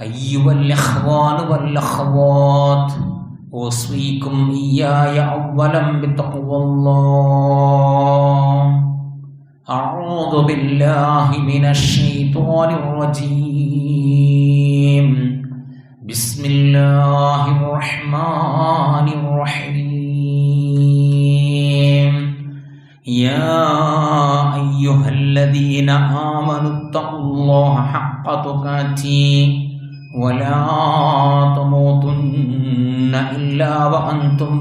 أيها الإخوان والأخوات أوصيكم إياي أولا بتقوى الله. أعوذ بالله من الشيطان الرجيم. بسم الله الرحمن الرحيم. يا أيها الذين آمنوا اتقوا الله حق تقاته. ولا تموتن إلا وأنتم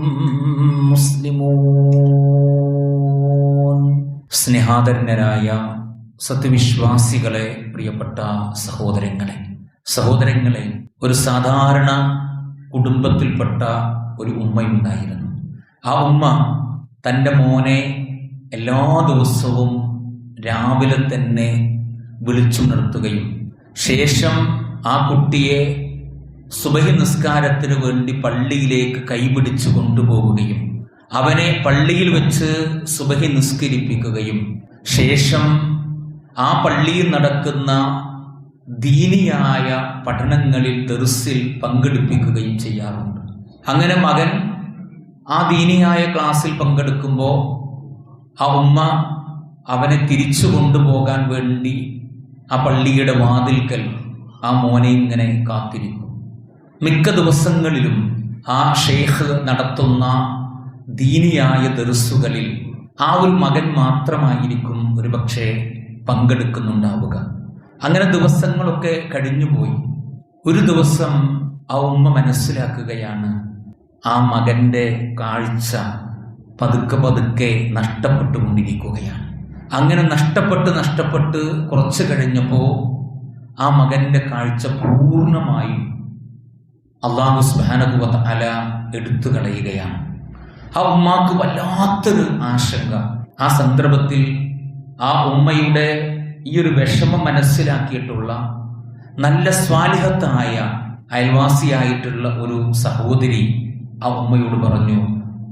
مسلمون സ്നേഹാദരനരായ സത്യവിശ്വാസികളെ പ്രിയപ്പെട്ട സഹോദരങ്ങളെ സഹോദരങ്ങളെ ഒരു സാധാരണ കുടുംബത്തിൽപ്പെട്ട ഒരു ഉമ്മയുണ്ടായിരുന്നു ആ ഉമ്മ തൻ്റെ മോനെ എല്ലാ ദിവസവും രാവിലെ തന്നെ വിളിച്ചുണർത്തുകയും ശേഷം ആ കുട്ടിയെ സുബഹി നിസ്കാരത്തിന് വേണ്ടി പള്ളിയിലേക്ക് കൈപിടിച്ചു കൊണ്ടുപോവുകയും അവനെ പള്ളിയിൽ വെച്ച് സുബഹി നിസ്കരിപ്പിക്കുകയും ശേഷം ആ പള്ളിയിൽ നടക്കുന്ന ദീനിയായ പഠനങ്ങളിൽ ദർസിൽ പങ്കെടുപ്പിക്കുകയും ചെയ്യാറുണ്ട്. അങ്ങനെ മകൻ ആ ദീനിയായ ക്ലാസ്സിൽ പങ്കെടുക്കുമ്പോൾ ആ ഉമ്മ അവനെ തിരിച്ചു കൊണ്ടുപോകാൻ വേണ്ടി ആ പള്ളിയുടെ വാതിൽക്കൽ ആ മോനെ ഇങ്ങനെ കാത്തിരിക്കും. മിക്ക ദിവസങ്ങളിലും ആ ഷെയ്ഖ് നടത്തുന്ന ദീനിയായ ദർസുകളിൽ ആ ഒരു മകൻ മാത്രമായിരിക്കും ഒരുപക്ഷെ പങ്കെടുക്കുന്നുണ്ടാവുക. അങ്ങനെ ദിവസങ്ങളൊക്കെ കഴിഞ്ഞുപോയി. ഒരു ദിവസം ആ ഉമ്മ മനസ്സിലാക്കുകയാണ് ആ മകന്റെ കാഴ്ച പതുക്കെ പതുക്കെ നഷ്ടപ്പെട്ടുകൊണ്ടിരിക്കുകയാണ്. അങ്ങനെ നഷ്ടപ്പെട്ട് നഷ്ടപ്പെട്ട് കുറച്ച് കഴിഞ്ഞപ്പോൾ ആ മകന്റെ കാഴ്ച പൂർണമായും അള്ളാഹു സ്ബാനകുവ അല എടുത്തു കളയുകയാണ്. ആ ഉമ്മാക്ക് വല്ലാത്തൊരു ആശങ്ക. ആ സന്ദർഭത്തിൽ ആ ഉമ്മയുടെ ഈ ഒരു വിഷമം മനസ്സിലാക്കിയിട്ടുള്ള നല്ല സ്വാലിഹത്തായ അയൽവാസിയായിട്ടുള്ള ഒരു സഹോദരി ആ ഉമ്മയോട് പറഞ്ഞു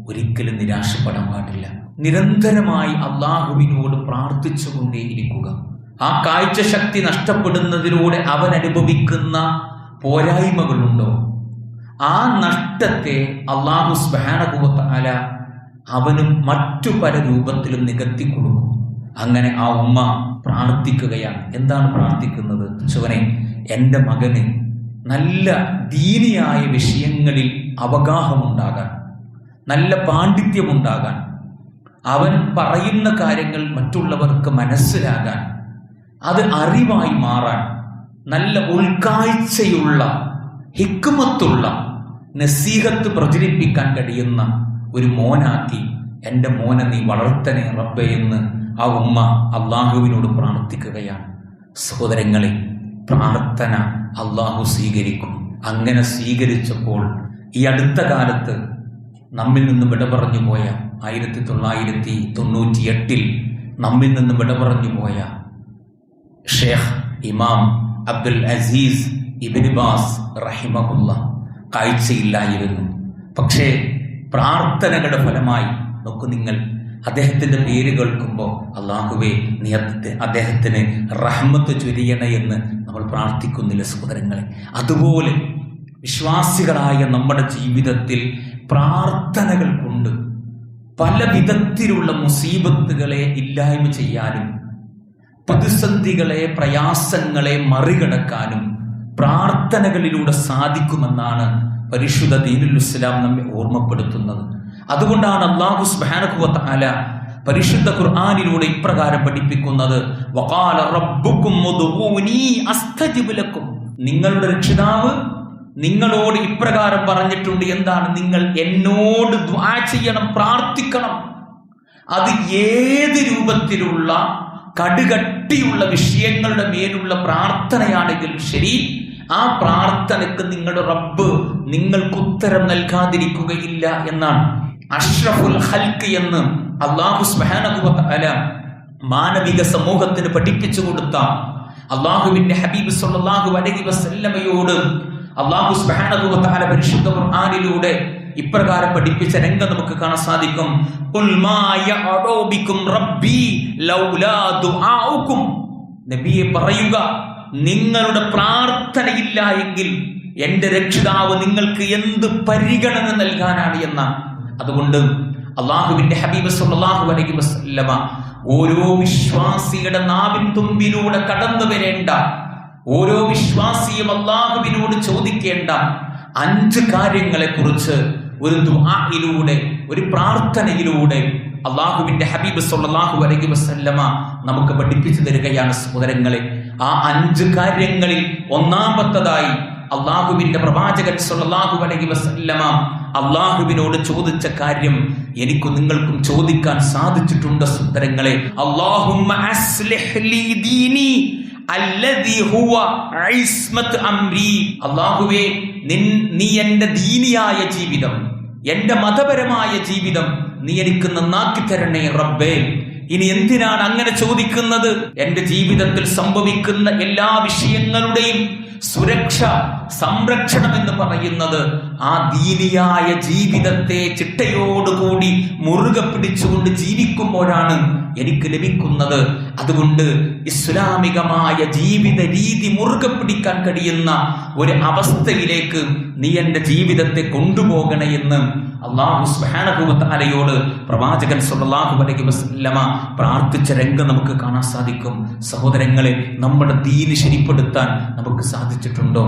ഒരിക്കലും നിരാശപ്പെടാൻ പാടില്ല. നിരന്തരമായി അള്ളാഹുവിനോട് പ്രാർത്ഥിച്ചുകൊണ്ടേയിരിക്കുക. ആ കാഴ്ചശക്തി നഷ്ടപ്പെടുന്നതിലൂടെ അവൻ അനുഭവിക്കുന്ന പോരായ്മകളുണ്ടോ? ആ നഷ്ടത്തെ അള്ളാഹു സ്ബാനകുവത്താല അവനും മറ്റു പല രൂപത്തിലും നികത്തി കൊടുക്കും. അങ്ങനെ ആ ഉമ്മ പ്രാർത്ഥിക്കുകയാണ്. എന്താണ് പ്രാർത്ഥിക്കുന്നത്? ശിവനെ എന്റെ മകന് നല്ല ദീനിയായ വിഷയങ്ങളിൽ അവഗാഹമുണ്ടാകാൻ നല്ല പാണ്ഡിത്യമുണ്ടാകാൻ അവൻ പറയുന്ന കാര്യങ്ങൾ മറ്റുള്ളവർക്ക് മനസ്സിലാകാൻ അത് അറിവായി മാറാൻ നല്ല ഉൾക്കാഴ്ചയുള്ള ഹിക്കുമത്തുള്ള നസീഹത്ത് പ്രചരിപ്പിക്കാൻ കഴിയുന്ന ഒരു മോനാക്കി എന്റെ മോനെ നീ വളർത്തനെ റബ്ബെ എന്ന് ആ ഉമ്മ അള്ളാഹുവിനോട് പ്രാർത്ഥിക്കുകയാണ്. സഹോദരങ്ങളെ പ്രാർത്ഥന അള്ളാഹു സ്വീകരിക്കും. അങ്ങനെ സ്വീകരിച്ചപ്പോൾ ഈ അടുത്ത കാലത്ത് നമ്മിൽ നിന്ന് വിട പറഞ്ഞു പോയ ആയിരത്തി തൊള്ളായിരത്തി തൊണ്ണൂറ്റി എട്ടിൽ നമ്മിൽ നിന്ന് വിട പറഞ്ഞു പോയ ഷേഖ് ഇമാം അബ്ദുൽ അസീസ് ഇബിനിബാസ് റഹിമഹുല്ല. കാഴ്ചയില്ലായിരുന്നു. പക്ഷേ പ്രാർത്ഥനകളുടെ ഫലമായി നോക്കൂ നിങ്ങൾ അദ്ദേഹത്തിന്റെ പേര് കേൾക്കുമ്പോൾ അള്ളാഹുവേ നീ അദ്ദേഹത്തിന് റഹ്മത്ത് ചൊരിയണ എന്ന് നമ്മൾ പ്രാർത്ഥിക്കുന്നില്ല സഹോദരങ്ങളെ. അതുപോലെ വിശ്വാസികളായ നമ്മുടെ ജീവിതത്തിൽ പ്രാർത്ഥനകൾ കൊണ്ട് പല വിധത്തിലുള്ള മുസീബത്തുകളെ ഇല്ലായ്മ ചെയ്യാനും പ്രതിസന്ധികളെ പ്രയാസങ്ങളെ മറികടക്കാനും പ്രാർത്ഥനകളിലൂടെ സാധിക്കുമെന്നാണ് പരിശുദ്ധ ദീനുൽ ഇസ്ലാം നമ്മെ ഓർമ്മപ്പെടുത്തുന്നത്. അതുകൊണ്ടാണ് അള്ളാഹു സ്ബാനഖുവത്ത് അല പരിശുദ്ധ ഖുർആാനിലൂടെ ഇപ്രകാരം പഠിപ്പിക്കുന്നത്. നിങ്ങളുടെ രക്ഷിതാവ് നിങ്ങളോട് ഇപ്രകാരം പറഞ്ഞിട്ടുണ്ട് എന്താണ്? നിങ്ങൾ എന്നോട് ദ്വാ ചെയ്യണം പ്രാർത്ഥിക്കണം. അത് ഏത് രൂപത്തിലുള്ള കടുകട്ടിയുള്ള വിഷയങ്ങളുടെ മേലുള്ള പ്രാർത്ഥനയാണെങ്കിൽ ശരി. ആ പ്രാർത്ഥനക്ക് നിങ്ങളുടെ റബ്ബ് നിങ്ങൾക്ക് ഉത്തരം നൽകാതിരിക്കുകയില്ല എന്നാണ്. അഷ്റഫുൽ ഹൽക്ക് എന്ന് അള്ളാഹു അല മാനവിക സമൂഹത്തിന് പഠിപ്പിച്ചു കൊടുത്ത അള്ളാഹുവിന്റെ ഹബീബ് സല്ലല്ലാഹു അലൈഹി വസല്ലമയോട് അള്ളാഹു തആല പരിശുദ്ധ ഖുർആനിലൂടെ ഇപ്രകാരം പഠിപ്പിച്ച രംഗം നമുക്ക് കാണാൻ സാധിക്കും. നബിയെ പറയുക നിങ്ങളുടെ പ്രാർത്ഥനയില്ല എങ്കിൽ എന്റെ രക്ഷിതാവ് നിങ്ങൾക്ക് എന്ത് പരിഗണന നൽകാനാണ് എന്നാണ്. അതുകൊണ്ട് അള്ളാഹുവിന്റെ ഹബീബ് സല്ലല്ലാഹു അലൈഹി വസല്ലമ ഓരോ വിശ്വാസിയുടെ നാവിൻ തുമ്പിലൂടെ കടന്നു വരേണ്ട ഓരോ വിശ്വാസിയും അള്ളാഹുവിനോട് ചോദിക്കേണ്ട അഞ്ച് കാര്യങ്ങളെ കുറിച്ച് ഒരു ദുആയിലൂടെ ഒരു പ്രാർത്ഥനയിലൂടെ അള്ളാഹുവിന്റെ ഹബീബ് സല്ലല്ലാഹു അലൈഹി വസല്ലമ നമുക്ക് പഠിപ്പിച്ചു തരികയാണ് സഹോദരങ്ങളെ. ആ അഞ്ച് കാര്യങ്ങളിൽ ഒന്നാമത്തതായി അള്ളാഹുവിന്റെ പ്രവാചകൻ സല്ലല്ലാഹു അലൈഹി വസല്ലമ അള്ളാഹുവിനോട് ചോദിച്ച കാര്യം എനിക്കും നിങ്ങൾക്കും ചോദിക്കാൻ സാധിച്ചിട്ടുണ്ട് സുന്ദരങ്ങളെ അള്ളാഹുവേ നീ എന്റെ ദീനിയായ ജീവിതം എന്റെ മതപരമായ ജീവിതം നീ എനിക്ക് നന്നാക്കി തരണേ റബ്ബേ. ഇനി എന്തിനാണ് അങ്ങനെ ചോദിക്കുന്നത്? എന്റെ ജീവിതത്തിൽ സംഭവിക്കുന്ന എല്ലാ വിഷയങ്ങളുടെയും സുരക്ഷ സംരക്ഷണം എന്ന് പറയുന്നത് ആ ദീനിയായ ജീവിതത്തെ ചിട്ടയോടുകൂടി മുറുകെ പിടിച്ചുകൊണ്ട് ജീവിക്കുമ്പോഴാണ്. എനിക്ക് ലഭിക്കുന്നത് അതുകൊണ്ട് ഇസ്ലാമികമായ ജീവിത രീതി മുറുകെ പിടിക്കാൻ കഴിയുന്ന ഒരു അവസ്ഥയിലേക്ക് നീ എന്റെ ജീവിതത്തെ കൊണ്ടുപോകണേ എന്ന് അള്ളാഹു സുബ്ഹാനഹുവതആലയോട് പ്രവാചകൻ സുല്ലാഹു അലൈഹി വസല്ലമ പ്രാർത്ഥിച്ച രംഗം നമുക്ക് കാണാൻ സാധിക്കും. സഹോദരങ്ങളെ നമ്മുടെ ദീന് ശരിപ്പെടുത്താൻ നമുക്ക് സാധിച്ചിട്ടുണ്ടോ?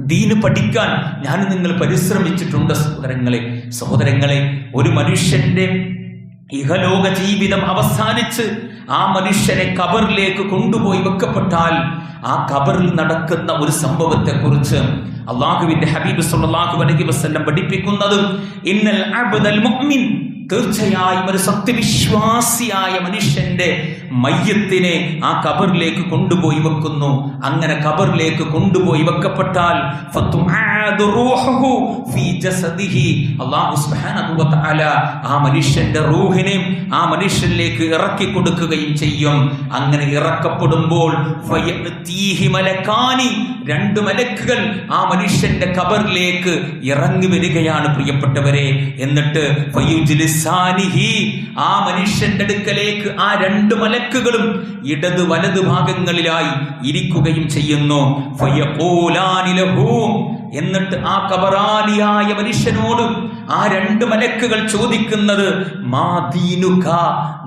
ദീന് പഠിക്കാൻ ഞാൻ നിങ്ങൾ പരിശ്രമിച്ചിട്ടുണ്ട് സഹോദരങ്ങളെ. സഹോദരങ്ങളെ ഒരു മനുഷ്യന്റെ ഇഹലോക ജീവിതം അവസാനിച്ച് ആ മനുഷ്യനെ കബറിലേക്ക് കൊണ്ടുപോയി വെക്കപ്പെട്ടാൽ ആ കബറിൽ നടക്കുന്ന ഒരു സംഭവത്തെക്കുറിച്ച് അള്ളാഹുവിന്റെ ഹബീബ് സല്ലല്ലാഹു അലൈഹി വസല്ലം പഠിപ്പിക്കുന്നത് ഇന്നൽ അബ്ദൽ മുഅ്മിൻ. തീർച്ചയായും ഒരു സത്യവിശ്വാസിയായ മനുഷ്യന്റെ മയ്യത്തിനെ ആ കബറിലേക്ക് കൊണ്ടുപോയി വെക്കുന്നു. അങ്ങനെ കബറിലേക്ക് കൊണ്ടുപോയി വെക്കപ്പെട്ടാൽ ഫതുആദു ആ മനുഷ്യന്റെ റൂഹിനെ ആ മനുഷ്യനിലേക്ക് ഇറക്കി കൊടുക്കുകയും ചെയ്യും. അങ്ങനെ ഇറക്കപ്പെടുമ്പോൾ രണ്ട് മലക്കുകൾ ആ മനുഷ്യന്റെ കബറിലേക്ക് ഇറങ്ങി വരികയാണ് പ്രിയപ്പെട്ടവരെ. എന്നിട്ട് ആ മനുഷ്യന്റെ അടുക്കലേക്ക് ആ രണ്ട് മലക്കുകളും ഇടത് വലത് ഭാഗങ്ങളിലായി ഇരിക്കുകയും ചെയ്യുന്നു. ഫയഖൂലാനി ലഹു എന്നിട്ട് ആ കബറാലിയായ മനുഷ്യനോട് ആ രണ്ട് മലക്കുകൾ ചോദിക്കുന്നത് മാ ദീനുക?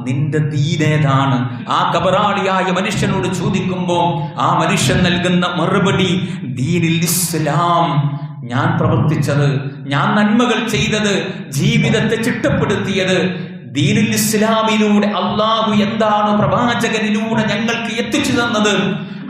നിന്റെ ദീനേതാണ് ആ കബറാളിയായ മനുഷ്യനോട് ചോദിക്കുമ്പോൾ ആ മനുഷ്യൻ നൽകുന്ന മറുപടി ദീനിൽ ഇസ്ലാം. ഞാൻ പ്രവർത്തിച്ചത് ഞാൻ നന്മകൾ ചെയ്തത് ജീവിതത്തെ ചിട്ടപ്പെടുത്തിയത് ദീനുൽ ഇസ്ലാമിലൂടെ അള്ളാഹു എന്താണ് പ്രവാചകനിലൂടെ ഞങ്ങൾക്ക് എത്തിച്ചു തന്നത്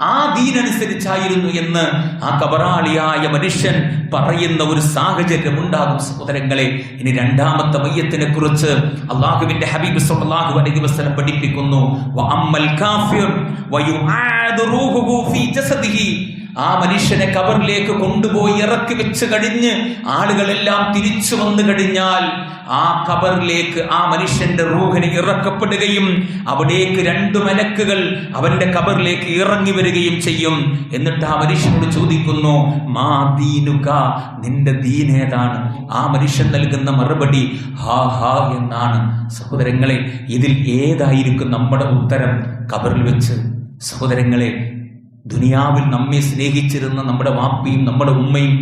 ആ ദീനനുസരിച്ചായിരുന്നു എന്ന് ആ കബറാളിയായ മനുഷ്യൻ പറയുന്ന ഒരു സാഹചര്യം ഉണ്ടാകും സഹോദരങ്ങളെ. ഇനി രണ്ടാമത്തെ മയ്യത്തിനെ കുറിച്ച് അള്ളാഹുവിന്റെ ഹബീബ് സല്ലല്ലാഹു അലൈഹി വസല്ലം പഠിപ്പിക്കുന്നു. വ അമ്മൽ കാഫിർ വയുആദു റൂഹുഹു ഫീ ജസദിഹി. ആ മനുഷ്യനെ കബറിലേക്ക് കൊണ്ടുപോയി ഇറക്കി വെച്ച് കഴിഞ്ഞ് ആളുകളെല്ലാം തിരിച്ചു വന്നു കഴിഞ്ഞാൽ ആ കബറിലേക്ക് ആ മനുഷ്യന്റെ റൂഹിന് ഇറക്കപ്പെടുകയും അവിടേക്ക് രണ്ടു മലക്കുകൾ അവന്റെ കബറിലേക്ക് ഇറങ്ങി വരികയും ചെയ്യും. എന്നിട്ട് ആ മനുഷ്യനോട് ചോദിക്കുന്നു മാ ദീനുക? നിന്റെ ദീനേതാണ് ആ മനുഷ്യൻ നൽകുന്ന മറുപടി ഹാ ഹാ എന്നാണ്. സഹോദരങ്ങളെ ഇതിൽ ഏതായിരിക്കും നമ്മുടെ ഉത്തരം? കബറിൽ വെച്ച്. സഹോദരങ്ങളെ ദുനിയാവിൽ നമ്മെ സ്നേഹിച്ചിരുന്ന നമ്മുടെ വാപ്പയും നമ്മുടെ ഉമ്മയും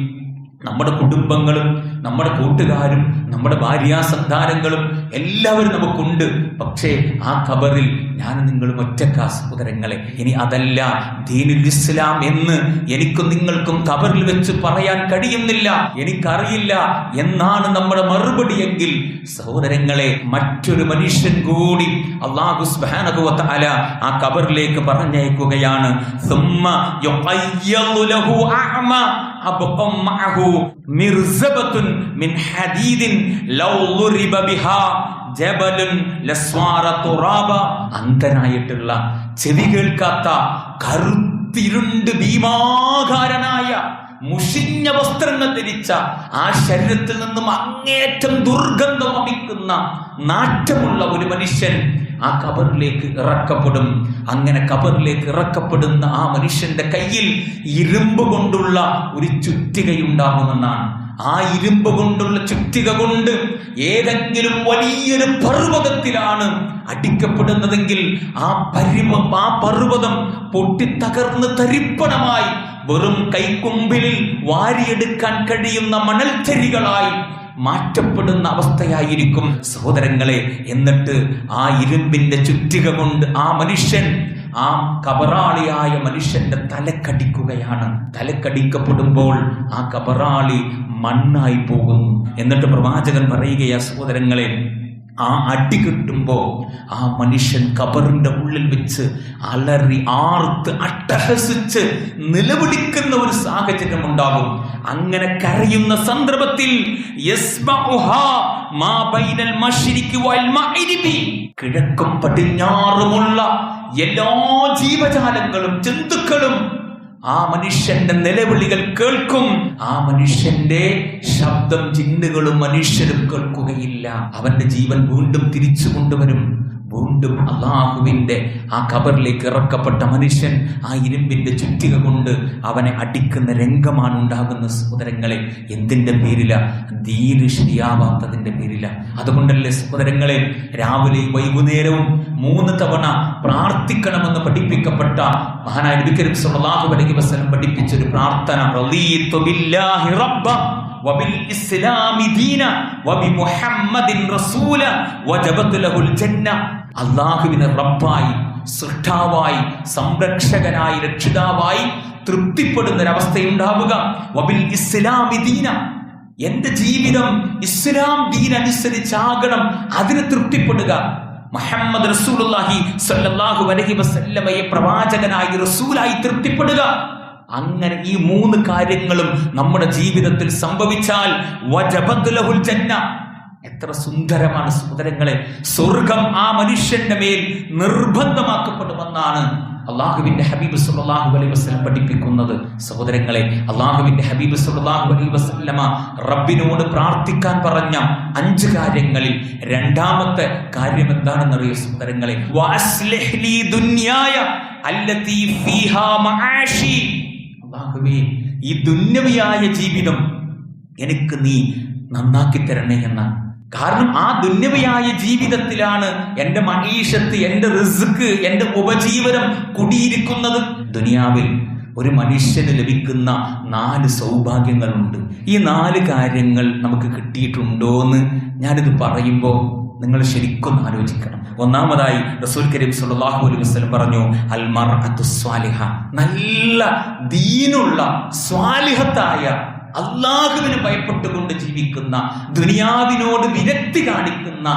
നമ്മുടെ കുടുംബങ്ങളും നമ്മുടെ കൂട്ടുകാരും നമ്മുടെ ഭാര്യാസന്താനങ്ങളും എല്ലാവരും നമുക്കുണ്ട്. പക്ഷേ ആ ഖബറിൽ ഞാൻ നിങ്ങളും ഒറ്റക്കാ സഹോദരങ്ങളെ. ഇനി അതല്ല ദീനുൽ ഇസ്ലാം എന്ന് എനിക്കും നിങ്ങൾക്കും ഖബറിൽ വെച്ച് പറയാൻ കഴിയുന്നില്ല. എനിക്കറിയില്ല എന്നാണ് നമ്മുടെ മറുപടിയെങ്കിൽ സഹോദരങ്ങളെ മറ്റൊരു മനുഷ്യൻ കൂടി അള്ളാഹു സുബ്ഹാനഹു അല ആ ഖബറിലേക്ക് പറഞ്ഞയക്കുകയാണ്. ثم يقيض له أعمى أبقى معه مرزبة من حديد لو ضرب بها ജബലുൻ ലസ്വാറ തുറാബ അന്ധനായിട്ടുള്ള ചെവി കേൾക്കാത്ത കറുത്തിരുണ്ട് ഭീമാകാരനായ മുഷിഞ്ഞ വസ്ത്രങ്ങൾ ധരിച്ച ആ ശരീരത്തിൽ നിന്നും അങ്ങേറ്റം ദുർഗന്ധം വമിക്കുന്ന നാറ്റമുള്ള ഒരു മനുഷ്യൻ ആ കബറിലേക്ക് ഇറക്കപ്പെടും. അങ്ങനെ കബറിലേക്ക് ഇറക്കപ്പെടുന്ന ആ മനുഷ്യന്റെ കയ്യിൽ ഇരുമ്പ് കൊണ്ടുള്ള ഒരു ചുറ്റികയുണ്ടാകുമെന്നാണ്. ആ ഇരുമ്പ് കൊണ്ടുള്ള ചുറ്റിക കൊണ്ട് ഏതെങ്കിലും വലിയൊരു പർവതത്തിലാണ് അടിക്കപ്പെടുന്നതെങ്കിൽ ആ പരിമ ആ പർവതം പൊട്ടിത്തകർന്ന് തരിപ്പണമായി വെറും കൈക്കൊമ്പിലിൽ വാരിയെടുക്കാൻ കഴിയുന്ന മണൽത്തരികളായി മാറ്റപ്പെടുന്ന അവസ്ഥയായിരിക്കും സഹോദരങ്ങളെ. എന്നിട്ട് ആ ഇരുമ്പിന്റെ ചുറ്റിക കൊണ്ട് ആ മനുഷ്യൻ ആ കബറാളിയായ മനുഷ്യന്റെ തലക്കടിക്കുകയാണ് തലക്കടിക്കപ്പെടുമ്പോൾ ആ കബറാളി മണ്ണായി പോകുന്നു. എന്നിട്ട് പ്രവാചകൻ പറയുകയാ സഹോദരങ്ങളെ ആ അടി കിട്ടുമ്പോൾ ആ മനുഷ്യൻ കബറിന്റെ ഉള്ളിൽ വെച്ച് അലറി ആർത്ത് അട്ടഹസിച്ച് നിലവിളിക്കുന്ന ഒരു സാഹചര്യം ഉണ്ടാകും അങ്ങനെ കരയുന്ന സന്ദർഭത്തിൽ കിഴക്കും പടിഞ്ഞാറുമുള്ള എല്ലാ ജീവജാലങ്ങളും ജന്തുക്കളും ആ മനുഷ്യന്റെ നിലവിളികൾ കേൾക്കും. ആ മനുഷ്യന്റെ ശബ്ദം ചിന്തകളും മനുഷ്യരും കേൾക്കുകയില്ല. അവന്റെ ജീവൻ വീണ്ടും തിരിച്ചു കൊണ്ടുവരും വീണ്ടും അള്ളാഹുവിന്റെ ആ കബറിലേക്ക് ഇറക്കപ്പെട്ട മനുഷ്യൻ ആ ഇരുമ്പിന്റെ ചുറ്റിക കൊണ്ട് അവനെ അടിക്കുന്ന രംഗമാണ് ഉണ്ടാകുന്ന സഹോദരങ്ങളെ എന്തിന്റെ പേരില ദീന് ശരിയാവാത്തതിന്റെ പേരില അതുകൊണ്ടല്ലേ സഹോദരങ്ങളെ രാവിലെയും വൈകുന്നേരവും മൂന്ന് തവണ പ്രാർത്ഥിക്കണമെന്ന് പഠിപ്പിക്കപ്പെട്ട മഹാനായ നബി കരീം സല്ലല്ലാഹു അലൈഹി വസല്ലം പഠിപ്പിച്ച ഒരു പ്രാർത്ഥന റളീതു ബില്ലാഹി റബ്ബ وبالإسلام دينا وبمحمد رسولا وجبت له الجنة അള്ളാഹുവിനെ റബ്ബായി സൃഷ്ടാവായി സംരക്ഷകനായി രക്ഷിതാവായി തൃപ്തിപ്പെടുന്ന ഒരവസ്ഥയുണ്ടാവുക വബിൽ ഇസ്ലാമി എന്റെ ജീവിതം ഇസ്ലാം ദീൻ അനുസരിച്ചാകണം അതിന് തൃപ്തിപ്പെടുക. മുഹമ്മദ് റസൂലുള്ളാഹി സ്വല്ലല്ലാഹു അലൈഹി വസല്ലമയെ പ്രവാചകനായി റസൂലായി തൃപ്തിപ്പെടുക. അങ്ങനെ ഈ മൂന്ന് കാര്യങ്ങളും നമ്മുടെ ജീവിതത്തിൽ സംഭവിച്ചാൽ ജന്ന. എത്ര സുന്ദരമാണ് സഹോദരങ്ങളെ. സ്വർഗം ആ മനുഷ്യന്റെ മേൽ നിർബന്ധമാക്കപ്പെടുമെന്നാണ് അള്ളാഹുവിന്റെ ഹബീബ് സുല്ലാഹു അലൈ വസ്ലം പഠിപ്പിക്കുന്നത്. സഹോദരങ്ങളെ അള്ളാഹുവിന്റെ ഹബീബ് സുല്ലാഹു അലൈ വസല്ലമ റബ്ബിനോട് പ്രാർത്ഥിക്കാൻ പറഞ്ഞ അഞ്ച് കാര്യങ്ങളിൽ രണ്ടാമത്തെ കാര്യം എന്താണെന്നറിയോ സഹോദരങ്ങളെ? അള്ളാഹുവേ ഈ ദുന്യവിയായ ജീവിതം എനിക്ക് നീ നന്നാക്കി തരണേ എന്നാണ്. കാരണം ആ ദുന്യവയായ ജീവിതത്തിലാണ് എന്റെ മഹീഷത്ത് എന്റെ റിസ്ക് എന്റെ ഉപജീവനം കുടിയിരിക്കുന്നത്. ദുനിയാവിൽ ഒരു മനുഷ്യന് ലഭിക്കുന്ന നാല് സൗഭാഗ്യങ്ങളുണ്ട്. ഈ നാല് കാര്യങ്ങൾ നമുക്ക് കിട്ടിയിട്ടുണ്ടോ എന്ന് ഞാനിത് പറയുമ്പോൾ നിങ്ങൾ ശരിക്കും ആലോചിക്കണം. ഒന്നാമതായി റസൂൽ കരീം സുല്ലാഹു അലൈഹി വസ്ലം പറഞ്ഞു അൽമർ സ്വാലിഹ. നല്ല ദീനുള്ള സ്വാലിഹത്തായ അള്ളാഹുവിന് ഭയപ്പെട്ടുകൊണ്ട് ജീവിക്കുന്ന ദുനിയാവിനോട് വിരക്തി കാണിക്കുന്ന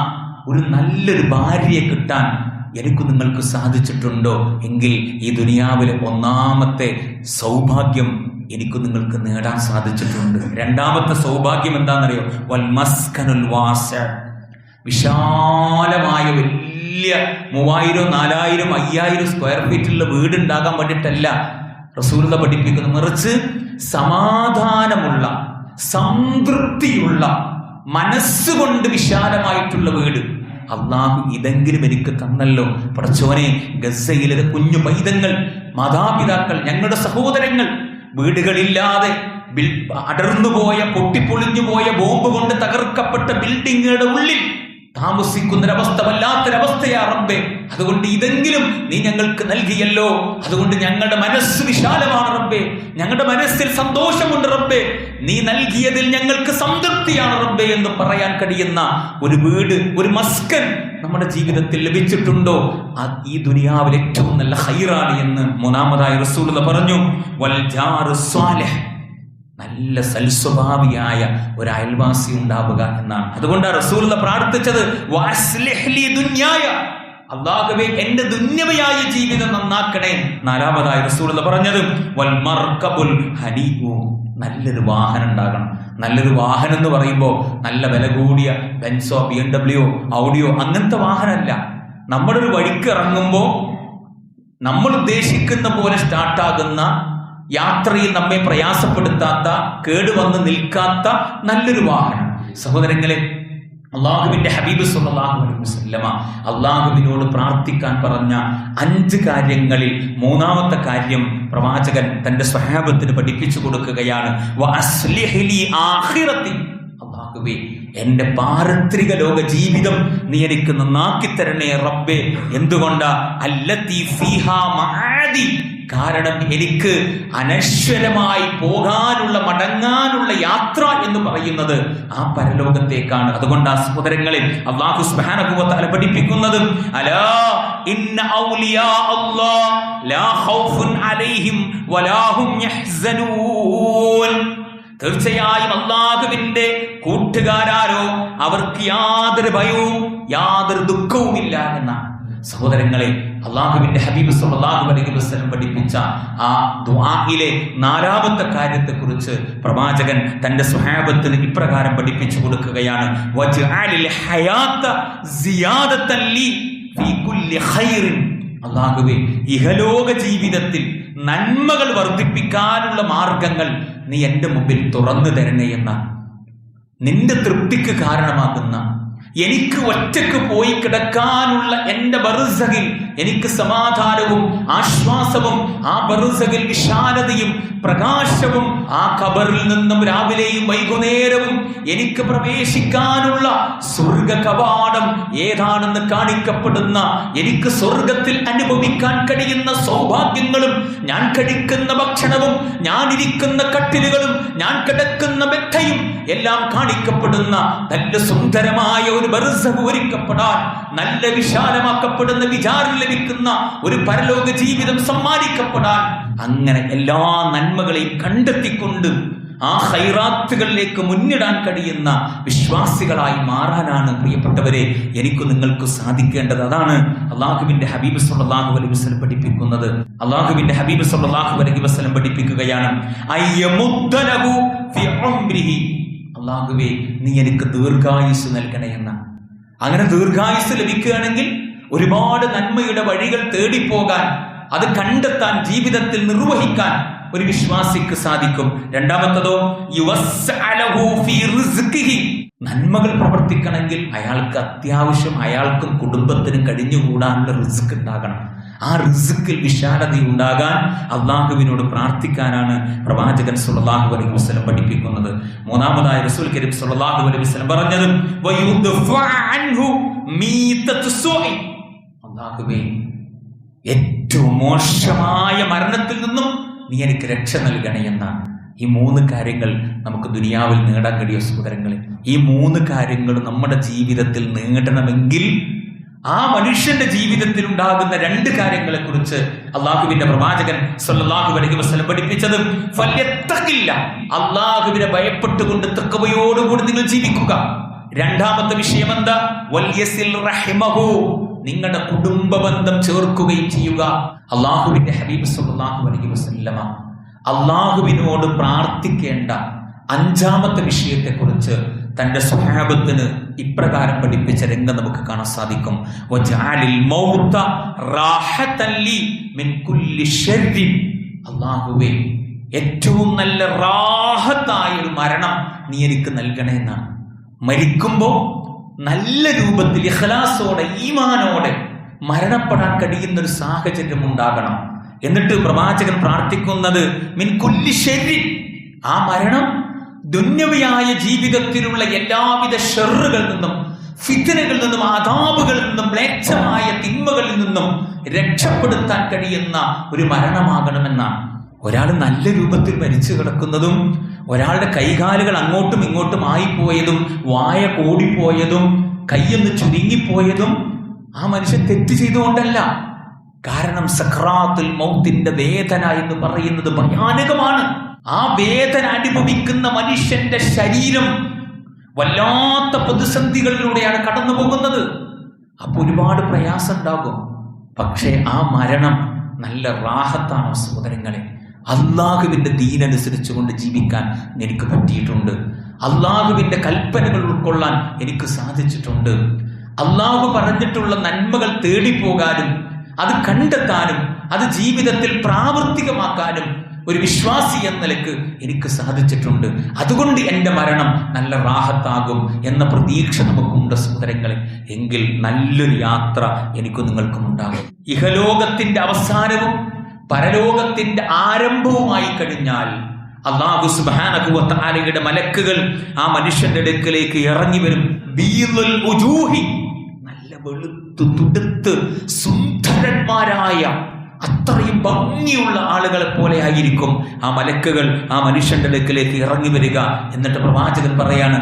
ഒരു നല്ലൊരു ഭാര്യയെ കിട്ടാൻ എനിക്ക് നിങ്ങൾക്ക് സാധിച്ചിട്ടുണ്ടോ? എങ്കിൽ ഈ ദുനിയാവിലെ ഒന്നാമത്തെ സൗഭാഗ്യം എനിക്ക് നിങ്ങൾക്ക് നേടാൻ സാധിച്ചിട്ടുണ്ട്. രണ്ടാമത്തെ സൗഭാഗ്യം എന്താണെന്നറിയോ? വൽമസ്കനുൽ വാസ. വിശാലമായ വലിയ മൂവായിരം നാലായിരം അയ്യായിരം സ്ക്വയർ ഫീറ്റുള്ള വീട് ഉണ്ടാകാൻ വേണ്ടിയിട്ടല്ല റസൂലത പഠിപ്പിക്കുന്നു മറിച്ച് സമാധാനമുള്ള സംതൃപ്തിയുള്ള മനസ്സുകൊണ്ട് വിശാലമായിട്ടുള്ള വീട്. അള്ളാഹു ഇതെങ്കിലും എനിക്ക് തന്നല്ലോ. പടച്ചോനെ ഗസയിലെ കുഞ്ഞു പൈതങ്ങൾ മാതാപിതാക്കൾ ഞങ്ങളുടെ സഹോദരങ്ങൾ വീടുകളില്ലാതെ അടർന്നുപോയ പൊട്ടിപ്പൊളിഞ്ഞു പോയ ബോംബ് കൊണ്ട് തകർക്കപ്പെട്ട ബിൽഡിങ്ങുകളുടെ ഉള്ളിൽ താമസിക്കുന്നൊരവസ്ഥ വല്ലാത്തൊരവസ്ഥയാ റബ്ബെ. അതുകൊണ്ട് ഇതെങ്കിലും നീ ഞങ്ങൾക്ക് നൽകിയല്ലോ. അതുകൊണ്ട് ഞങ്ങളുടെ മനസ്സ് വിശാലമാണ് റബ്ബെ. ഞങ്ങളുടെ മനസ്സിൽ സന്തോഷമുണ്ട് റബ്ബെ. നീ നൽകിയതിൽ ഞങ്ങൾക്ക് സംതൃപ്തിയാണ് റബ്ബെ എന്ന് പറയാൻ കഴിയുന്ന ഒരു വീട് ഒരു മസ്കൻ നമ്മുടെ ജീവിതത്തിൽ ലഭിച്ചിട്ടുണ്ടോ? ഈ ദുനിയാവിൽ ഏറ്റവും നല്ല ഹൈറാണ് എന്ന് മൂന്നാമതായി റസൂൽ പറഞ്ഞു വൽ ജാറു നല്ല സൽസ്വഭാവിയായ ഒരു അയൽവാസി ഉണ്ടാവുക എന്നാണ് അതുകൊണ്ട് റസൂൽ പ്രാർത്ഥിച്ചത്. അള്ളാഹുവേ എന്റെ ദുന്യവയായ ജീവിതം നന്നാക്കണേ നാലാമതായി റസൂൽ പറഞ്ഞത് "വൽ മർകബുൽ ഹനീഉ." നല്ലൊരു വാഹനം ഉണ്ടാകണം നല്ലൊരു വാഹനം എന്ന് പറയുമ്പോൾ നല്ല വില കൂടിയ ബെൻസോ ബി എം ഡബ്ല്യു ഔഡിയോ അങ്ങനത്തെ വാഹനമല്ല നമ്മളൊരു വഴിക്ക് ഇറങ്ങുമ്പോൾ നമ്മൾ ഉദ്ദേശിക്കുന്ന പോലെ സ്റ്റാർട്ടാകുന്ന യാത്രയിൽ നമ്മെ പ്രയാസപ്പെടുത്താത്ത കേടുവന്ന് നിൽക്കാത്ത നല്ലൊരു വാഹനം. സഹോദരങ്ങളെ അള്ളാഹുവിന്റെ ഹബീബ് സല്ലല്ലാഹു അലൈഹി വസല്ലമ അള്ളാഹുവിനോട് പ്രാർത്ഥിക്കാൻ പറഞ്ഞ അഞ്ച് കാര്യങ്ങളിൽ മൂന്നാമത്തെ കാര്യം പ്രവാചകൻ തന്റെ സ്വഹാബത്തിന് പഠിപ്പിച്ചു കൊടുക്കുകയാണ്. എന്റെ പാരത്രിക ലോക ജീവിതം നീ എനിക്ക് നന്നാക്കി തരണേ റബ്ബേ. എന്തുകൊണ്ട്? അല്ലത്തി കാരണം എനിക്ക് അനശ്വരമായി പോകാനുള്ള മടങ്ങാനുള്ള യാത്ര എന്ന് പറയുന്നത് ആ പരലോകത്തേക്കാണ്. അതുകൊണ്ട് ആ സഹോദരങ്ങളിൽ അള്ളാഹു സുബ്ഹാനഹു പഠിപ്പിക്കുന്നത് അലാ ഔലിയാ അല്ലാഹ് ലാ ഖൗഫുൻ അലൈഹിം വലാ ഹും യഹ്സനൂൻ. തീർച്ചയായും അള്ളാഹുവിന്റെ കൂട്ടുകാരാരോ അവർക്ക് യാതൊരു ഭയവും യാതൊരു ദുഃഖവുമില്ല എന്നാണ്. സഹോദരങ്ങളെ അള്ളാഹുവിന്റെ ഹബീബ് സല്ലല്ലാഹു അലൈഹി വസ്ലം പഠിപ്പിച്ച ആ ദുആയിലെ നാലാമത്തെ കാര്യത്തെക്കുറിച്ച് പ്രവാചകൻ തന്റെ സ്വഹാബത്തിന് ഇപ്രകാരം പഠിപ്പിച്ചു കൊടുക്കുകയാണ്. അള്ളാഹുവേ ഇഹലോക ജീവിതത്തിൽ നന്മകൾ വർദ്ധിപ്പിക്കാനുള്ള മാർഗങ്ങൾ നീ എന്റെ മുമ്പിൽ തുറന്നു തരണേ എന്ന നിന്റെ തൃപ്തിക്ക് കാരണമാകുന്ന എനിക്ക് ഒറ്റയ്ക്ക് പോയി കിടക്കാനുള്ള എന്റെ ബറുസകിൽ എനിക്ക് സമാധാനവും ആശ്വാസവും ആ ബറുസകിൽ വിശാലതയും പ്രകാശവും ആ കബറിൽ നിന്നും രാവിലെയും വൈകുന്നേരവും എനിക്ക് പ്രവേശിക്കാനുള്ള സ്വർഗ കവാടം ഏതാണെന്ന് കാണിക്കപ്പെടുന്ന എനിക്ക് സ്വർഗത്തിൽ അനുഭവിക്കാൻ കഴിയുന്ന സൗഭാഗ്യങ്ങളും ഞാൻ കഴിക്കുന്ന ഭക്ഷണവും ഞാൻ ഇരിക്കുന്ന കട്ടിലുകളും ഞാൻ കിടക്കുന്ന മെത്തയും എല്ലാം കാണിക്കപ്പെടുന്ന നല്ല സുന്ദരമായ ഒരു ഒരുക്കപ്പെടാൻ നല്ല വിശാലമാക്കപ്പെടുന്ന വിചാരം ലഭിക്കുന്ന ഒരു പരലോക ജീവിതം സമ്മാനിക്കപ്പെടാൻ അങ്ങനെ എല്ലാ നന്മകളെയും കണ്ടെത്തിക്കൊണ്ട് ആ ഹൈറാത്തുകളിലേക്ക് മുന്നിടാൻ കഴിയുന്ന വിശ്വാസികളായി മാറാനാണ് പ്രിയപ്പെട്ടവരെ എനിക്ക് നിങ്ങൾക്ക് സാധിക്കേണ്ടത് അതാണ് അള്ളാഹുവിന്റെ ഹബീബ് സുല്ലാഹു അലൈഹി വസ്ലം പഠിപ്പിക്കുന്നത്. അള്ളാഹുവിന്റെ ഹബീബ് സുല്ലാഹു അലൈഹി വസ്ലം പഠിപ്പിക്കുകയാണ് അള്ളാഹുവേ നീ എനിക്ക് ദീർഘായുസ് നൽകണേ എന്ന. അങ്ങനെ ദീർഘായുസ് ലഭിക്കുകയാണെങ്കിൽ ഒരുപാട് നന്മയുടെ വഴികൾ തേടിപ്പോകാൻ അത് കണ്ടെത്താൻ ജീവിതത്തിൽ നിർവഹിക്കാൻ ഒരു വിശ്വാസിക്ക് സാധിക്കും. രണ്ടാമത്തതോ. നന്മകൾ പ്രവർത്തിക്കണമെങ്കിൽ അയാൾക്ക് അത്യാവശ്യം അയാൾക്കും കുടുംബത്തിനും കഴിഞ്ഞുകൂടാനുള്ള റിസ്ക് ഉണ്ടാകണം. ആ റിസ്ക്കിൽ വിശാലത ഉണ്ടാകാൻ അള്ളാഹുവിനോട് പ്രാർത്ഥിക്കാനാണ് പ്രവാചകൻ സുല്ലാഹു അലൈഹി വസ്ലം പഠിപ്പിക്കുന്നത്. മൂന്നാമതായി റസൂൽ കരീം സുല്ലാഹു അലൈഹി വസ്ലം പറഞ്ഞത് ഏറ്റവും മോശമായ മരണത്തിൽ നിന്നും നീ എനിക്ക് രക്ഷ നൽകണേ എന്നാണ്. ഈ മൂന്ന് കാര്യങ്ങൾ നമുക്ക് ദുനിയാവിൽ നേടാൻ കഴിയും സഹോദരങ്ങളെ. ഈ മൂന്ന് കാര്യങ്ങൾ നമ്മുടെ ജീവിതത്തിൽ നേടണമെങ്കിൽ ആ മനുഷ്യന്റെ ജീവിതത്തിൽ ഉണ്ടാകുന്ന രണ്ട് കാര്യങ്ങളെ കുറിച്ച് അള്ളാഹുവിന്റെ പ്രവാചകൻ സല്ലല്ലാഹു അലൈഹി വസല്ലം പഠിപ്പിച്ചത് ഫല്യത്തക്കില്ല അള്ളാഹുവിനെ ഭയപ്പെട്ടുകൊണ്ട് തക്കവയോടുകൂടി നിങ്ങൾ ജീവിക്കുക. രണ്ടാമത്തെ വിഷയം എന്താ? റഹിമഹു നിങ്ങളുടെ കുടുംബ ബന്ധം ചേർക്കുകയും ചെയ്യുക. അള്ളാഹുവിന്റെ ഹബീബ് സല്ലല്ലാഹു അലൈഹി വസല്ലമ അള്ളാഹുവിനോട് പ്രാർത്ഥിക്കേണ്ട അഞ്ചാമത്തെ വിഷയത്തെക്കുറിച്ച് തന്റെ സ്വഭാവത്തിന് ഇപ്രകാരം പഠിപ്പിച്ച രംഗം നമുക്ക് കാണാൻ സാധിക്കും. ഏറ്റവും നല്ല റാഹത്തായ ഒരു മരണം നീ എനിക്ക് നൽകണേ എന്നാണ്. മരിക്കുമ്പോ നല്ല രൂപത്തിൽ ഇഖ്ലാസോടെ ഈമാനോടെ മരണപ്പെടാൻ കഴിയുന്ന ഒരു സാഹചര്യം ഉണ്ടാകണം. എന്നിട്ട് പ്രവാചകൻ പ്രാർത്ഥിക്കുന്നത് മിൻ കുല്ലി ശരി ആ മരണം ദുന്യവിയായ ജീവിതത്തിലുള്ള എല്ലാവിധ ഷെറുകളിൽ നിന്നും ഫിത്തനകളിൽ നിന്നും ആദാബുകളിൽ നിന്നും മ്ലേച്ഛമായ തിന്മകളിൽ നിന്നും രക്ഷപ്പെടുത്താൻ കഴിയുന്ന ഒരു മരണമാകണമെന്നാണ്. ഒരാൾ നല്ല രൂപത്തിൽ മരിച്ചു കിടക്കുന്നതും ഒരാളുടെ കൈകാലുകൾ അങ്ങോട്ടും ഇങ്ങോട്ടും ആയിപ്പോയതും വായ കൂടിപ്പോയതും കൈയൊന്ന് ചുരുങ്ങിപ്പോയതും ആ മനുഷ്യൻ തെറ്റ് ചെയ്തുകൊണ്ടല്ല. കാരണം സഖ്റാത്തുൽ മൗത്തിന്റെ വേദന എന്ന് പറയുന്നത് ഭയാനകമാണ്. ആ വേദന അനുഭവിക്കുന്ന മനുഷ്യന്റെ ശരീരം വല്ലാത്ത പ്രതിസന്ധികളിലൂടെയാണ് കടന്നു പോകുന്നത്. അപ്പൊ ഒരുപാട് പ്രയാസം ഉണ്ടാകും പക്ഷേ ആ മരണം നല്ല റാഹത്താണ് സഹോദരങ്ങളെ. അള്ളാഹുവിന്റെ ദീനനുസരിച്ചുകൊണ്ട് ജീവിക്കാൻ എനിക്ക് പറ്റിയിട്ടുണ്ട്. അള്ളാഹുവിന്റെ കൽപ്പനകൾ ഉൾക്കൊള്ളാൻ എനിക്ക് സാധിച്ചിട്ടുണ്ട്. അള്ളാഹു പറഞ്ഞിട്ടുള്ള നന്മകൾ തേടിപ്പോകാനും അത് കണ്ടെത്താനും അത് ജീവിതത്തിൽ പ്രാവർത്തികമാക്കാനും ഒരു വിശ്വാസി എന്ന നിലയ്ക്ക് എനിക്ക് സാധിച്ചിട്ടുണ്ട്. അതുകൊണ്ട് എന്റെ മരണം നല്ല റാഹത്താകും എന്ന പ്രതീക്ഷ നമുക്കുണ്ട് സഹോദരങ്ങളെ. എങ്കിൽ നല്ലൊരു യാത്ര എനിക്കും നിങ്ങൾക്കും ഉണ്ടാകും. ഇഹലോകത്തിന്റെ അവസാനവും പരലോകത്തിന്റെ ആരംഭവുമായി കഴിഞ്ഞാൽ അള്ളാഹു സുബാനകുവത്താലയുടെ മലക്കുകൾ ആ മനുഷ്യന്റെ അടുക്കലേക്ക് ഇറങ്ങി വരും. നല്ല വെളുത്ത് തുടുത്ത് സുന്ദരന്മാരായ അത്രയും ഭംഗിയുള്ള ആളുകളെ പോലെ ആയിരിക്കും ആ മലക്കുകൾ ആ മനുഷ്യന്റെ അടുക്കലേക്ക് ഇറങ്ങി വരിക എന്നിട്ട് പ്രവാചകൻ പറയാണ്.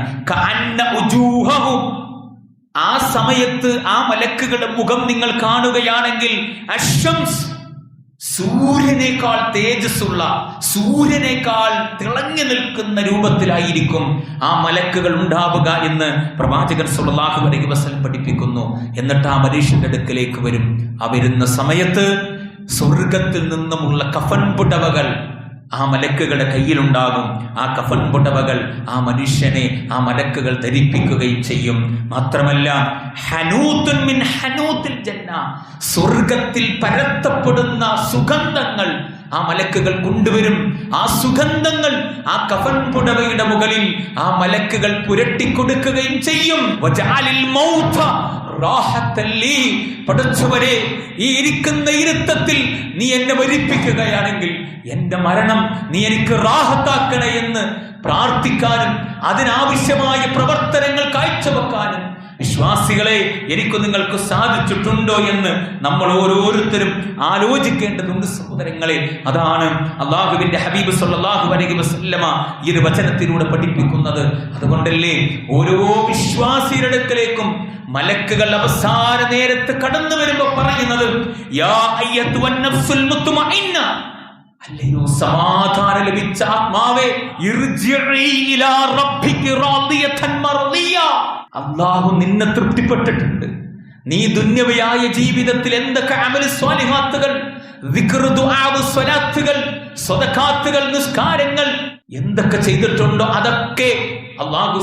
ആ സമയത്ത് ആ മലക്കുകളുടെ മുഖം നിങ്ങൾ കാണുകയാണെങ്കിൽ അഷംസ് സൂര്യനേക്കാൾ തേജസ്സുള്ള സൂര്യനേക്കാൾ തിളങ്ങി നിൽക്കുന്ന രൂപത്തിലായിരിക്കും ആ മലക്കുകൾ ഉണ്ടാവുക എന്ന് പ്രവാചകൻ സുല്ലാഹു അലൈഹി വസൽ പഠിപ്പിക്കുന്നു എന്നിട്ട് ആ മനുഷ്യന്റെ അടുക്കലേക്ക് വരും ആ വരുന്ന സമയത്ത് സ്വർഗത്തിൽ നിന്നുമുള്ള കഫൻ പുടവകൾ ആ മലക്കുകളുടെ കയ്യിലുണ്ടാകും. ആ കഫൻ പുടവകൾ ആ മനുഷ്യനെ ആ മലക്കുകൾ ധരിപ്പിക്കുകയും ചെയ്യും. മാത്രമല്ല ഹനൂത്തുൻ മിൻ ഹനൂത്തിൽ ജന്ന സ്വർഗത്തിൽ പരത്തപ്പെടുന്ന സുഗന്ധങ്ങൾ ആ മലക്കുകൾ കൊണ്ടുവരും ആ സുഗന്ധങ്ങൾ ആ കഫൻ പുടവയുടെ മുകളിൽ ആ മലക്കുകൾ പുരട്ടിക്കൊടുക്കുകയും ചെയ്യും. പടച്ചവരെ ഈ ഇരിക്കുന്ന ഇരുത്തത്തിൽ നീ എന്നെ മരിപ്പിക്കുകയാണെങ്കിൽ എന്റെ മരണം നീ എനിക്ക് റാഹത്താക്കണേ എന്ന് പ്രാർത്ഥിക്കാനും അതിനാവശ്യമായ പ്രവർത്തനങ്ങൾ കാഴ്ചവെക്കാനും വിശ്വാസികളെ എനിക്ക് നിങ്ങൾക്ക് സാധിച്ചിട്ടുണ്ടോ എന്ന് നമ്മൾ ഓരോരുത്തരും ആലോചിക്കേണ്ടതുണ്ട് സഹോദരങ്ങളെ. അതാണ് അള്ളാഹുവിന്റെ ഹബീബ് സല്ലാഹു അലൈഹി വസല്ലമ ഈ ഒരു വചനത്തിലൂടെ പഠിപ്പിക്കുന്നത്. അതുകൊണ്ടല്ലേ ഓരോ വിശ്വാസിയുടെ അടുക്കലേക്കും മലക്കുകൾ അവസാന നേരത്ത് കടന്നു വരുമ്പോൾ പറയുന്നത് യാ അല്ലയോ സമാധാനം ലഭിച്ച ആത്മാവേ അള്ളാഹു നിന്നെ തൃപ്തിപ്പെട്ടിട്ടുണ്ട്. നീ ദുന്യവയായ ജീവിതത്തിൽ എന്തൊക്കെ അമൽ സ്വാലിഹാത്തുകൾ സ്വലാത്തുകൾ സ്വതക്കാത്തുകൾ നിസ്കാരങ്ങൾ എന്തൊക്കെ ചെയ്തിട്ടുണ്ടോ അതൊക്കെ അള്ളാഹു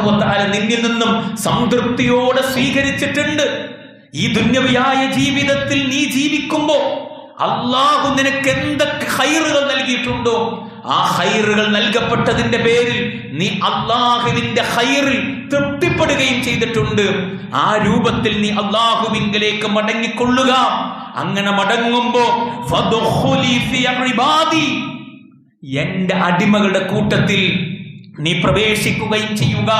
വ നിന്നിൽ നിന്നും സംതൃപ്തിയോടെ സ്വീകരിച്ചിട്ടുണ്ട്. ഈ ദുന്യവയായ ജീവിതത്തിൽ നീ ജീവിക്കുമ്പോ അള്ളാഹു നിനക്ക് എന്തൊക്കെ ഹൈറുകൾ നൽകിയിട്ടുണ്ടോ? ആ ഹൈറുകൾ നൽകപ്പെട്ടതിന്റെ പേരിൽ നീ അള്ളാഹുവിന്റെ ഹൈറിൽ തൃപ്തിപ്പെടുകയും ചെയ്തിട്ടുണ്ട്. ആ രൂപത്തിൽ നീ അള്ളാഹുവിങ്കലേക്ക് മടങ്ങിക്കൊള്ളുക. അങ്ങനെ മടങ്ങുമ്പോ. എന്റെ അടിമകളുടെ കൂട്ടത്തിൽ നീ പ്രവേശിക്കുകയും ചെയ്യുക.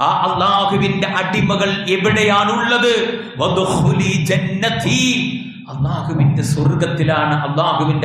ആ അള്ളാഹുവിന്റെ അടിമകൾ എവിടെയാണുള്ളത്? വദ്ഖുലി അള്ളാഹുവിന്റെ സ്വർഗത്തിലാണ്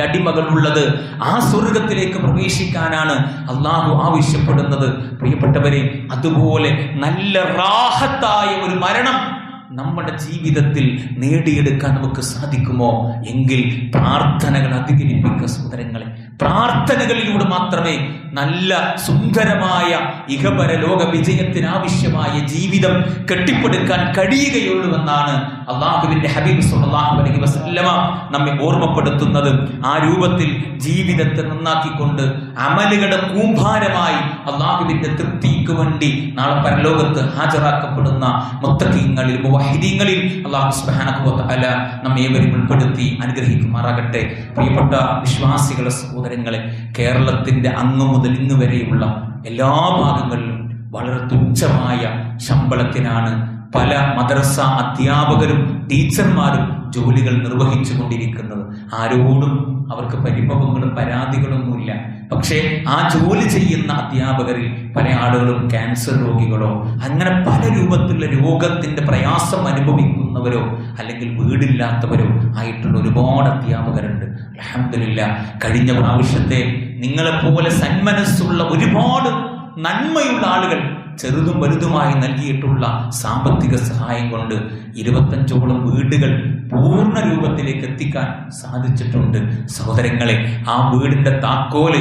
അടിമകൾ ഉള്ളത്. ആ സ്വർഗത്തിലേക്ക് പ്രവേശിക്കാനാണ് അള്ളാഹു ആവശ്യപ്പെടുന്നത്. പ്രിയപ്പെട്ടവരെ അതുപോലെ നല്ല റാഹത്തായ ഒരു മരണം നമ്മുടെ ജീവിതത്തിൽ നേടിയെടുക്കാൻ നമുക്ക് സാധിക്കുമോ? എങ്കിൽ പ്രാർത്ഥനകൾ അധികരിപ്പിക്കുക സഹോദരങ്ങളെ. പ്രാർത്ഥനകളിലൂടെ മാത്രമേ നല്ല സുന്ദരമായ ഇഹപര ലോക വിജയത്തിന് ആവശ്യമായ ജീവിതം കെട്ടിപ്പടുക്കാൻ കഴിയുകയുള്ളൂ എന്നാണ് അള്ളാഹുവിന്റെ ഹബീബ് സുഹാഹു അലഹി വസല്ലമ നമ്മെ ഓർമ്മപ്പെടുത്തുന്നത്. ആ രൂപത്തിൽ ജീവിതത്തെ നന്നാക്കിക്കൊണ്ട് അമലുകളുടെ കൂമ്പാരമായി അള്ളാഹുവിന്റെ തൃപ്തിക്ക് വേണ്ടി നാളെ പരലോകത്ത് ഹാജരാക്കപ്പെടുന്ന മുത്തക്കീങ്ങളിൽ മുവഹിദീങ്ങളിൽ അള്ളാഹു സുബ്ഹാനഹു അല നമ്മേവരും ഉൾപ്പെടുത്തി അനുഗ്രഹിക്കുമാറാകട്ടെ. പ്രിയപ്പെട്ട വിശ്വാസികളെ സഹോദരങ്ങളെ കേരളത്തിന്റെ അങ്ങ് മുതൽ ഇന്ന് വരെയുള്ള എല്ലാ ഭാഗങ്ങളിലും വളരെ തുച്ഛമായ ശമ്പളത്തിനാണ് പല മദ്രസ അധ്യാപകരും ടീച്ചർമാരും ജോലികൾ നിർവഹിച്ചു കൊണ്ടിരിക്കുന്നത് ആരോടും അവർക്ക് പരിഭവങ്ങളും പരാതികളൊന്നുമില്ല. പക്ഷേ ആ ജോലി ചെയ്യുന്ന അധ്യാപകരിൽ പല ആളുകളും ക്യാൻസർ രോഗികളോ അങ്ങനെ പല രൂപത്തിലുള്ള രോഗത്തിന്റെ പ്രയാസം അനുഭവിക്കുന്നവരോ അല്ലെങ്കിൽ വീടില്ലാത്തവരോ ആയിട്ടുള്ള ഒരുപാട് അധ്യാപകരുണ്ട്. അലഹമില്ല കഴിഞ്ഞ പ്രാവശ്യത്തെ നിങ്ങളെപ്പോലെ സന്മനസ്സുള്ള ഒരുപാട് നന്മയുള്ള ആളുകൾ ചെറുതും വലുതുമായി നൽകിയിട്ടുള്ള സാമ്പത്തിക സഹായം കൊണ്ട് ഇരുപത്തഞ്ചോളം വീടുകൾ പൂർണ രൂപത്തിലേക്ക് എത്തിക്കാൻ സാധിച്ചിട്ടുണ്ട്. സഹോദരങ്ങളെ ആ വീടിന്റെ താക്കോൽ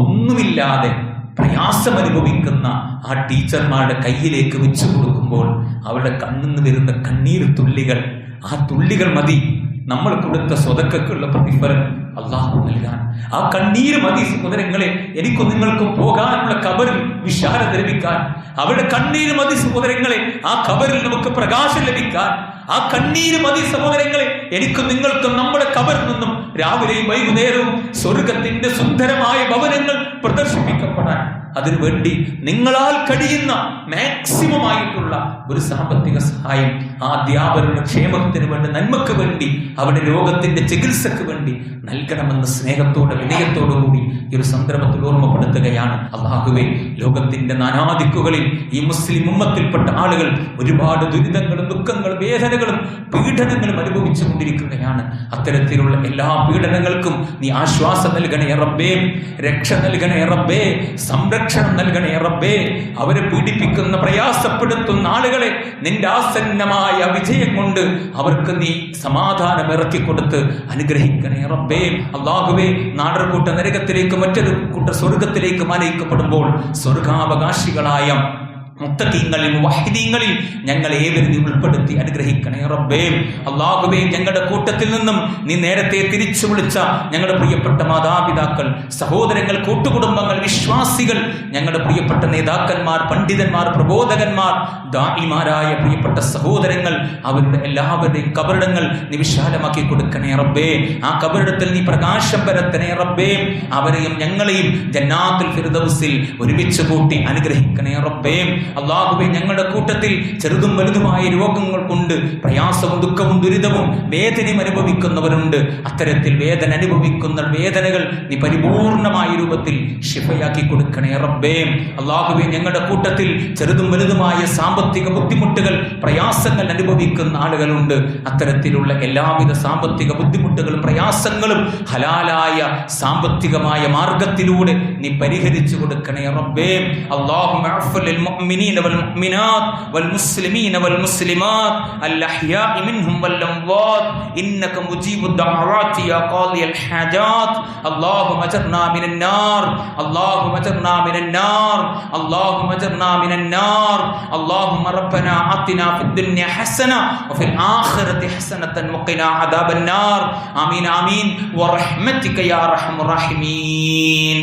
ഒന്നുമില്ലാതെ പ്രയാസം അനുഭവിക്കുന്ന ആ ടീച്ചർമാരുടെ കയ്യിലേക്ക് വെച്ചു കൊടുക്കുമ്പോൾ അവരുടെ കണ്ണിന്ന് വരുന്ന കണ്ണീർ തുള്ളികൾ ആ തുള്ളികൾ മതി. നമ്മൾ കൊടുത്ത സ്വതക്കുള്ള പ്രതിഫലം അള്ളാഹു നൽകാൻ. ആ കണ്ണീര് മതി സഹോദരങ്ങളെ എനിക്കും നിങ്ങൾക്കും പോകാനുള്ള കബറിൽ വിശാല ലഭിക്കാൻ. അവരുടെ കണ്ണീര് മതി സഹോദരങ്ങളെ ആ കബറിൽ നമുക്ക് പ്രകാശം ലഭിക്കാൻ. ആ കണ്ണീര് മതി സഹോദരങ്ങളെ എനിക്കും നിങ്ങൾക്കും നമ്മുടെ കബറിൽ നിന്നും രാവിലെയും വൈകുന്നേരവും സ്വർഗത്തിന്റെ സുന്ദരമായ ഭവനങ്ങൾ പ്രദർശിപ്പിക്കപ്പെടാൻ. അതിനുവേണ്ടി നിങ്ങളാൽ കഴിയുന്ന മാക്സിമം ആയിട്ടുള്ള ഒരു സാമ്പത്തിക സഹായം ആ അധ്യാപകരുടെ ക്ഷേമത്തിന് വേണ്ടി നന്മക്ക് വേണ്ടി അവരുടെ രോഗത്തിന്റെ ചികിത്സക്ക് വേണ്ടി നൽകണമെന്ന സ്നേഹത്തോടെ വിനയത്തോടു കൂടി ഈ ഒരു സന്ദർഭത്തിൽ ഓർമ്മപ്പെടുത്തുകയാണ്. അള്ളാഹുവെ ലോകത്തിന്റെ നാനാദിക്കുകളിൽ ഈ മുസ്ലിം ഉമ്മത്തിൽപ്പെട്ട ആളുകൾ ഒരുപാട് ദുരിതങ്ങളും ദുഃഖങ്ങളും വേദനകളും പീഡനങ്ങളും അനുഭവിച്ചു കൊണ്ടിരിക്കുകയാണ്. അത്തരത്തിലുള്ള എല്ലാ പീഡനങ്ങൾക്കും നീ ആശ്വാസം നൽകണേ റബ്ബേ രക്ഷ നൽകണേ റബ്ബേ സംരക്ഷണം നൽകണേ റബ്ബേ. അവരെ പീഡിപ്പിക്കുന്ന പ്രയാസപ്പെടുത്തുന്ന ആളുകളെ നിന്റെ ആസന്നമായ വിജയം കൊണ്ട് അവർക്ക് നീ സമാധാനം ഇറക്കി കൊടുത്ത് അനുഗ്രഹിക്കണേ റബ്ബേ. അള്ളാഹുവേ നാടർകൂട്ട നരകത്തിലേക്ക് മറ്റൊരു കൂട്ട സ്വർഗത്തിലേക്ക് മാനയിക്കപ്പെടുമ്പോൾ സ്വർഗാവകാശികളായ മുത്തീങ്ങളിൽ വഹിദീങ്ങളിൽ ഞങ്ങൾ ഏവരും ഉൾപ്പെടുത്തി അനുഗ്രഹിക്കണേ റബ്ബേ. അള്ളാഹുബേ ഞങ്ങളുടെ കൂട്ടത്തിൽ നിന്നും നീ നേരത്തെ തിരിച്ചു വിളിച്ച ഞങ്ങളുടെ പ്രിയപ്പെട്ട മാതാപിതാക്കൾ സഹോദരങ്ങൾ കൂട്ടുകുടുംബങ്ങൾ വിശ്വാസികൾ ഞങ്ങളുടെ പ്രിയപ്പെട്ട നേതാക്കന്മാർ പണ്ഡിതന്മാർ പ്രബോധകന്മാർ ദായിമാരായ പ്രിയപ്പെട്ട സഹോദരങ്ങൾ അവരുടെ എല്ലാവരുടെയും കബറിടങ്ങൾ നീ വിശാലമാക്കി കൊടുക്കണേ റബ്ബേ. ആ കബറിടത്തിൽ നീ പ്രകാശം പരത്തണേ റബ്ബേ. അവരെയും ഞങ്ങളെയും ജന്നാത്തുൽ ഫിർദൗസിൽ ഒരുമിച്ച് കൂട്ടി അനുഗ്രഹിക്കണേ റബ്ബേ. അള്ളാഹുബെ ഞങ്ങളുടെ കൂട്ടത്തിൽ ചെറുതും വലുതുമായ രോഗങ്ങൾ കൊണ്ട് പ്രയാസവും ദുഃഖവും ദുരിതവും വേദനയും അനുഭവിക്കുന്നവരുണ്ട്. അത്തരത്തിൽ വേദന അനുഭവിക്കുന്ന വേദനകൾ നീ പരിപൂർണമായ രൂപത്തിൽ ശിഫയാക്കി കൊടുക്കണേ റബ്ബേ. അള്ളാഹുബെ ഞങ്ങളുടെ കൂട്ടത്തിൽ ചെറുതും വലുതുമായ സാമ്പത്തിക ബുദ്ധിമുട്ടുകൾ പ്രയാസങ്ങൾ അനുഭവിക്കുന്ന ആളുകളുണ്ട്. അത്തരത്തിലുള്ള എല്ലാവിധ സാമ്പത്തിക ബുദ്ധിമുട്ടുകളും പ്രയാസങ്ങളും ഹലാലായ സാമ്പത്തികമായ മാർഗത്തിലൂടെ നീ പരിഹരിച്ചു കൊടുക്കണേ റബ്ബേ. അള്ളാഹു المؤمنين والمؤمنات والمسلمين والمسلمات الأحياء منهم والأموات. إنك مجيب الدعوات يا قاضي الحاجات. اللهم اجرنا من النار. اللهم اجرنا من النار. اللهم اجرنا من النار. اللهم ربنا آتنا في الدنيا حسنة وفي الآخرة حسنة وقنا عذاب النار. آمين آمين. ورحمتك يا أرحم الراحمين.